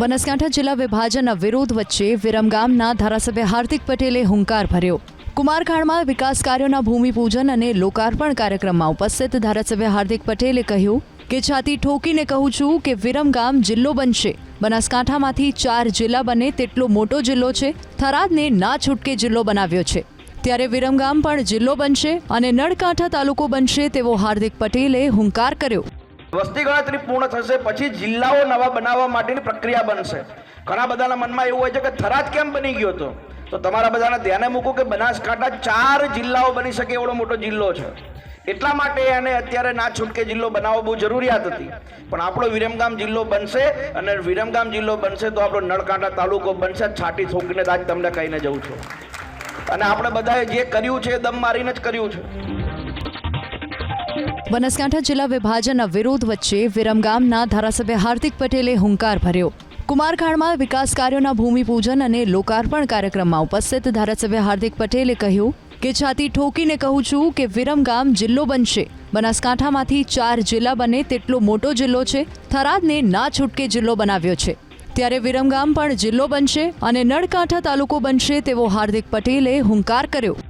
બનાસકાંઠા જિલ્લા વિભાજનના વિરોધ વચ્ચે વિરમગામના ધારાસભ્ય હાર્દિક પટેલે હુંકાર ભર્યો. કુમારખાંડમાં વિકાસ કાર્યોના ભૂમિપૂજન અને લોકાર્પણ કાર્યક્રમમાં ઉપસ્થિત ધારાસભ્ય હાર્દિક પટેલે કહ્યું કે છાતી ઠોકીને કહું છું કે વિરમગામ જિલ્લો બનશે. બનાસકાંઠામાંથી ચાર જિલ્લા બને તેટલો મોટો જિલ્લો છે. થરાદને ના છૂટકે જિલ્લો બનાવ્યો છે. ત્યારે વિરમગામ પણ જિલ્લો બનશે અને નળકાંઠા તાલુકો બનશે તેવો હાર્દિક પટેલે હુંકાર કર્યો. વસ્તી ગણતરી પૂર્ણ થશે, પછી જિલ્લાઓ નવા બનાવવા માટેની પ્રક્રિયા બનશે. ઘણા બધાના મનમાં એવું હોય છે કે થરાદ કેમ બની ગયો હતો? તો તમારા બધાને ધ્યાને મૂકો કે બનાસકાંઠા ચાર જિલ્લાઓ બની શકે એવડો મોટો જિલ્લો છે. એટલા માટે એને અત્યારે ના છૂટકે જિલ્લો બનાવવો બહુ જરૂરિયાત હતી. પણ આપણો વિરમગામ જિલ્લો બનશે અને વિરમગામ જિલ્લો બનશે તો આપણો નળકાંઠા તાલુકો બનશે. છાટી થોકીને જ આજ તમને કહીને જઉં છું. અને આપણે બધાએ જે કર્યું છે એ દમ મારીને જ કર્યું છે. બનાસકાંઠા જિલ્લા વિભાજનના વિરોધ વચ્ચે વિરમગામના ધારાસભ્ય હાર્દિક પટેલે હુંકાર ભર્યો. કુમારખાંડમાં વિકાસ કાર્યોના ભૂમિપૂજન અને લોકાર્પણ કાર્યક્રમમાં ઉપસ્થિત ધારાસભ્ય હાર્દિક પટેલે કહ્યું કે છાતી ઠોકીને કહું છું કે વિરમગામ જિલ્લો બનશે. બનાસકાંઠામાંથી ચાર જિલ્લા બને તેટલો મોટો જિલ્લો છે. થરાદને ના છૂટકે જિલ્લો બનાવ્યો છે. ત્યારે વિરમગામ પણ જિલ્લો બનશે અને નળકાંઠા તાલુકો બનશે તેવો હાર્દિક પટેલે હુંકાર કર્યો.